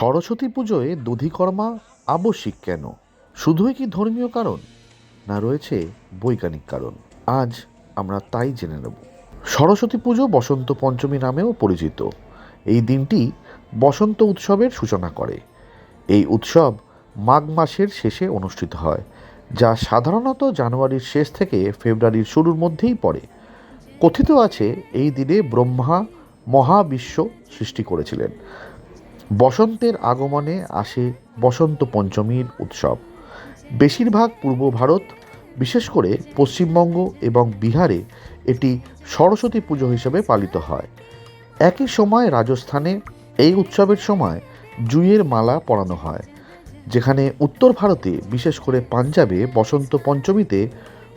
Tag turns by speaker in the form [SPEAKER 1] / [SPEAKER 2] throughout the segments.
[SPEAKER 1] সরস্বতী পুজোয় দধিকর্মা আবশ্যিক কেন? শুধুই কি ধর্মীয় কারণ? না রয়েছে বৈজ্ঞানিক কারণ। আজ আমরা তাই জেনে নেব। সরস্বতী পুজো বসন্ত পঞ্চমী নামেও পরিচিত। এই দিনটি বসন্ত উৎসবের সূচনা করে। এই উৎসব মাঘ মাসের শেষে অনুষ্ঠিত হয়, যা সাধারণত জানুয়ারির শেষ থেকে ফেব্রুয়ারির শুরুর মধ্যেই পড়ে। কথিত আছে, এই দিনে ব্রহ্মা মহাবিশ্ব সৃষ্টি করেছিলেন। বসন্তের আগমনে আসে বসন্ত পঞ্চমীর উৎসব। বেশিরভাগ পূর্ব ভারত, বিশেষ করে পশ্চিমবঙ্গ এবং বিহারে এটি সরস্বতী পুজো হিসেবে পালিত হয়। একই সময় রাজস্থানে এই উৎসবের সময় জুঁইয়ের মালা পরানো হয়, যেখানে উত্তর ভারতে বিশেষ করে পাঞ্জাবে বসন্ত পঞ্চমীতে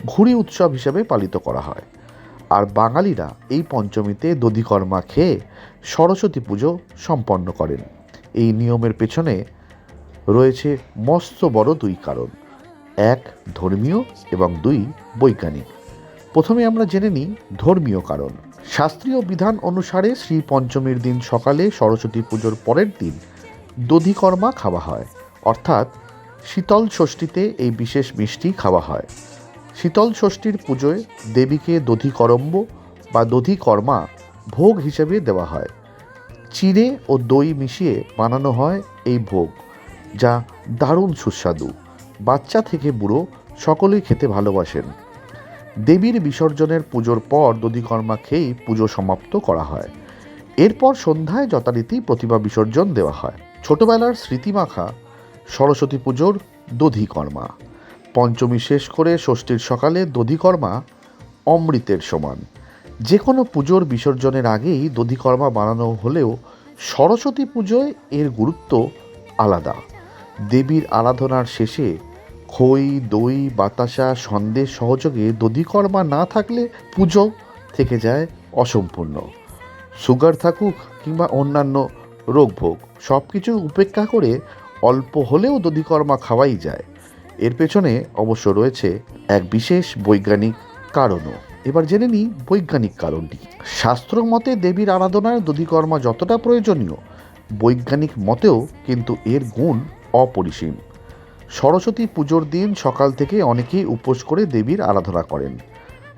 [SPEAKER 1] ঘুড়ি উৎসব হিসেবে পালিত করা হয়। আর বাঙালিরা এই পঞ্চমীতে দধিকর্মা খেয়ে সরস্বতী পুজো সম্পন্ন করেন। এই নিয়মের পেছনে রয়েছে মস্ত বড় দুই কারণ। এক, ধর্মীয় এবং দুই, বৈজ্ঞানিক। প্রথমে আমরা জেনে নিই ধর্মীয় কারণ। শাস্ত্রীয় বিধান অনুসারে শ্রী পঞ্চমীর দিন সকালে সরস্বতী পুজোর পরের দিন দধিকর্মা খাওয়া হয়। অর্থাৎ শীতল ষষ্ঠীতে এই বিশেষ মিষ্টি খাওয়া হয়। শীতল ষষ্ঠীর পুজোয় দেবীকে দধিকরম্ব বা দধিকর্মা ভোগ হিসেবে দেওয়া হয়। চিড়ে ও দই মিশিয়ে বানানো হয় এই ভোগ, যা দারুণ সুস্বাদু। বাচ্চা থেকে বুড়ো সকলেই খেতে ভালোবাসেন। দেবীর বিসর্জনের পুজোর পর দধিকর্মা খেয়েই পুজো সমাপ্ত করা হয়। এরপর সন্ধ্যায় যথারীতি প্রতিমা বিসর্জন দেওয়া হয়। ছোটবেলার স্মৃতিমাখা সরস্বতী পুজোর দধিকর্মা। পঞ্চমী শেষ করে ষষ্ঠীর সকালে দধিকর্মা অমৃতের সমান। যে কোনো পুজোর বিসর্জনের আগেই দধিকর্মা বানানো হলেও সরস্বতী পুজোয় এর গুরুত্ব আলাদা। দেবীর আরাধনার শেষে খই, দই, বাতাসা, সন্দেশ সহযোগে দধিকর্মা না থাকলে পুজো থেকে যায় অসম্পূর্ণ। সুগার থাকুক কিংবা অন্যান্য রোগভোগ সব কিছু উপেক্ষা করে অল্প হলেও দধিকর্মা খাওয়াই যায়। এর পেছনে অবশ্য রয়েছে এক বিশেষ বৈজ্ঞানিক কারণও। এবার জেনে নিই বৈজ্ঞানিক কারণটি। শাস্ত্র মতে দেবীর আরাধনায় দধিকর্মা যতটা প্রয়োজনীয়, বৈজ্ঞানিক মতেও কিন্তু এর গুণ অপরিসীম। সরস্বতী পুজোর দিন সকাল থেকে অনেকেই উপোস করে দেবীর আরাধনা করেন।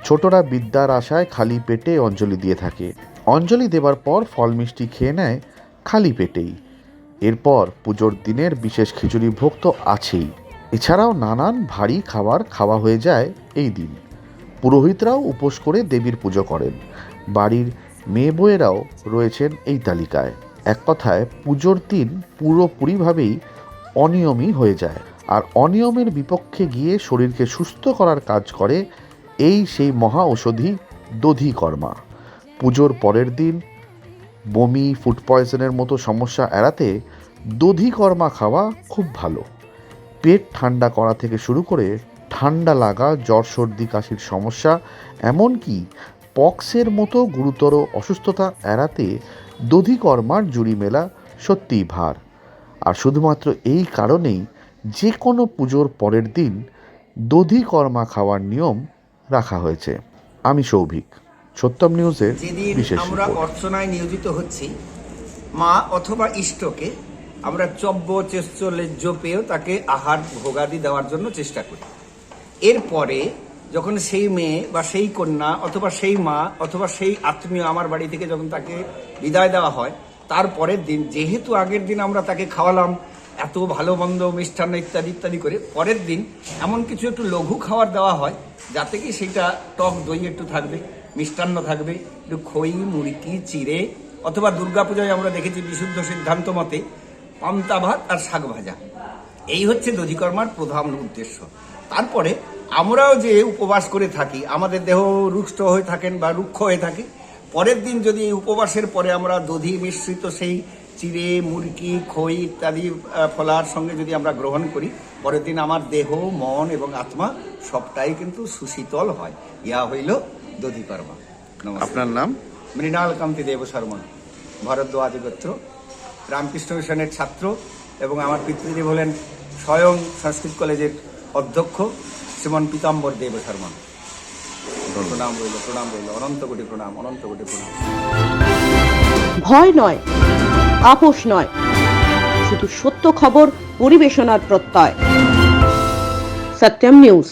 [SPEAKER 1] ছোটরা বিদ্যার আশায় খালি পেটে অঞ্জলি দিয়ে থাকে। অঞ্জলি দেবার পর ফল মিষ্টি খেয়ে নেয় খালি পেটেই। এরপর পুজোর দিনের বিশেষ খিচুড়ি ভোগ তো আছেই। এছাড়াও নানান ভারী খাবার খাওয়া হয়ে যায় এই দিন। পুরোহিতরাও উপোস করে দেবীর পুজো করেন। বাড়ির মেয়ে বউয়েরাও রয়েছেন এই তালিকায়। এক কথায়, পুজোর দিন পুরোপুরিভাবেই অনিয়মই হয়ে যায়। আর অনিয়মের বিপক্ষে গিয়ে শরীরকে সুস্থ করার কাজ করে এই সেই মহা ঔষধি দধিকর্মা। পুজোর পরের দিন বমি, ফুড পয়জনের মতো সমস্যা এড়াতে দধিকর্মা খাওয়া খুব ভালো। পেট ঠান্ডা করা থেকে শুরু করে ঠান্ডা লাগা জ্বর সর্দি কাশির সমস্যা এমনকি পক্সের মতো গুরুতর অসুস্থতা এড়াতে দধিকর্মার জুড়ি মেলা সত্যিই ভার। আর শুধুমাত্র এই কারণেই যে কোনো পুজোর পরের দিন দধিকর্মা খাওয়ার নিয়ম রাখা হয়েছে। আমি সৌভিক সত্যম নিউজের বিশেষ
[SPEAKER 2] আমরা অর্চনায় নিয়োজিত হচ্ছি মা অথবা ইষ্টকে আমরা চব্য চেষ্ট লেজ্জ পেয়েও তাকে আহার ভোগাদি দেওয়ার জন্য চেষ্টা করি। এরপরে যখন সেই মেয়ে বা সেই কন্যা অথবা সেই মা অথবা সেই আত্মীয় আমার বাড়ি থেকে যখন তাকে বিদায় দেওয়া হয়, তারপরের দিন, যেহেতু আগের দিন আমরা তাকে খাওয়ালাম, এত ভালো মন্দ মিষ্টান্ন ইত্যাদি ইত্যাদি করে, পরের দিন এমন কিছু একটু লঘু খাবার দেওয়া হয়, যাতে কি সেটা টক দই একটু থাকবে, মিষ্টান্ন থাকবে, একটু খই মুড়কি চিড়ে অথবা দুর্গাপূজায় আমরা দেখেছি বিশুদ্ধ সিদ্ধান্ত মতে পান্তা ভাত আর শাক ভাজা। এই হচ্ছে দধিকর্মার প্রধান উদ্দেশ্য। তারপরে আমরাও যে উপবাস করে থাকি আমাদের দেহ রুষ্ট হয়ে থাকেন বা রুক্ষ হয়ে থাকে পরের দিন যদি এই উপবাসের পরে আমরা দধি মিশ্রিত সেই চিড়ে মুরগি খই ইত্যাদি ফলার সঙ্গে যদি আমরা গ্রহণ করি পরের দিন আমার দেহ মন এবং আত্মা সবটাই কিন্তু সুশীতল হয়। ইহা হইল দধিকর্মা নমস্কার।
[SPEAKER 1] আপনার নাম?
[SPEAKER 2] মৃণাল কান্তি দেব শর্মা ভরদ্বাজ গোত্র রামকৃষ্ণ মিশনের ছাত্র এবং আমার পিতৃদেব হলেন স্বয়ং সংস্কৃত কলেজের অধ্যক্ষ শ্রীমন পীতাম্বর দেব শর্মা প্রণাম রইল প্রণাম রইল। অনন্ত কোটি প্রণাম, অনন্ত কোটি প্রণাম।
[SPEAKER 3] ভয় নয়, আপোষ নয়, শুধু সত্য খবর, পরিবেশনার প্রত্যয়। সত্যম নিউজ।